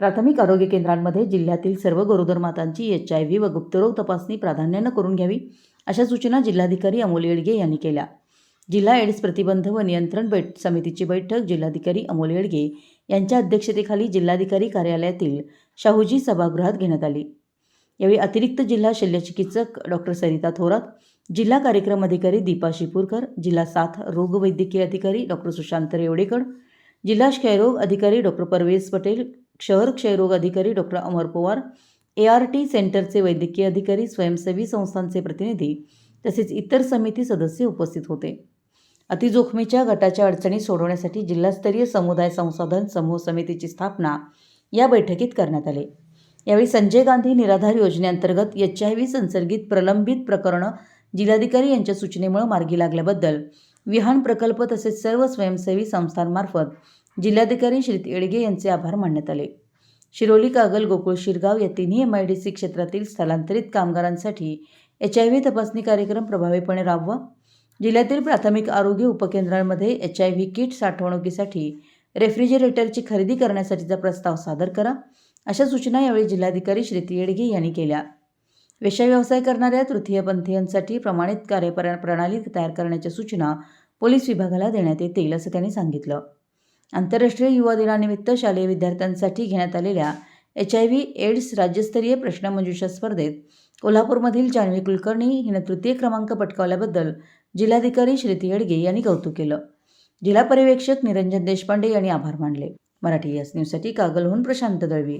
प्राथमिक आरोग्य केंद्रांमध्ये जिल्ह्यातील सर्व गरोदर मातांची एच आय व्ही व गुप्तरोग तपासणी प्राधान्यानं करून घ्यावी अशा सूचना जिल्हाधिकारी अमोल येडगे यांनी केल्या. जिल्हा एड्स प्रतिबंध व नियंत्रण बैठ समितीची बैठक जिल्हाधिकारी अमोल येडगे यांच्या अध्यक्षतेखाली जिल्हाधिकारी कार्यालयातील शाहूजी सभागृहात घेण्यात आली. यावेळी अतिरिक्त जिल्हा शल्यचिकित्सक डॉक्टर सरिता थोरात जिल्हा कार्यक्रम अधिकारी दीपा शिपूरकर जिल्हा साथ रोगवैद्यकीय अधिकारी डॉक्टर सुशांत रेवडेकर जिल्हा क्षयरोग अधिकारी डॉक्टर परवेज पटेल शहर क्षयरोग अधिकारी doctor Amar Pawar A R T सेंटरचे वैद्यकीय अधिकारी स्वयंसेवी संस्थांचे प्रतिनिधी तसेच इतर समिती सदस्य उपस्थित होते. अतिजोखमीच्या गटाच्या अडचणी सोडवण्यासाठी जिल्हास्तरीय समुदाय संसाधन समूह समितीची स्थापना या बैठकीत करण्यात आली. यावेळी संजय गांधी निराधार योजनेअंतर्गत एच आय व्ही संसर्गित प्रलंबित प्रकरणं जिल्हाधिकारी यांच्या सूचनेमुळे मार्गी लागल्याबद्दल विहान प्रकल्प तसेच सर्व स्वयंसेवी संस्थांमार्फत जिल्हाधिकारी श्री येडगे यांचे आभार मानण्यात आले. शिरोली कागल गोकुळ शिरगाव या तिन्ही एम आय डी सी क्षेत्रातील स्थलांतरित कामगारांसाठी एच आय व्ही तपासणी कार्यक्रम प्रभावीपणे राबवा. जिल्ह्यातील प्राथमिक आरोग्य उपकेंद्रांमध्ये एच आय व्ही किट साठवणुकीसाठी रेफ्रिजरेटरची खरेदी करण्यासाठीचा प्रस्ताव सादर करा. अशा सूचना यावेळी जिल्हाधिकारी श्री येडगे यांनी केल्या. व्यवसाय करणाऱ्या तृतीयपंथीयांसाठी प्रमाणित कार्यप्रणाली तयार करण्याच्या सूचना पोलीस विभागाला देण्यात येतील असं त्यांनी सांगितलं. आंतरराष्ट्रीय युवा दिनानिमित्त शालेय विद्यार्थ्यांसाठी घेण्यात आलेल्या एच आय व्ही एड्स राज्यस्तरीय प्रश्नमंजुषा स्पर्धेत कोल्हापूरमधील जान्हवी कुलकर्णी हिनं तृतीय क्रमांक पटकावल्याबद्दल जिल्हाधिकारी श्रीती येडगे यांनी कौतुक केलं. जिल्हा पर्यवेक्षक निरंजन देशपांडे यांनी आभार मानले. मराठी यास न्यूजसाठी कागलहून प्रशांत दळवी.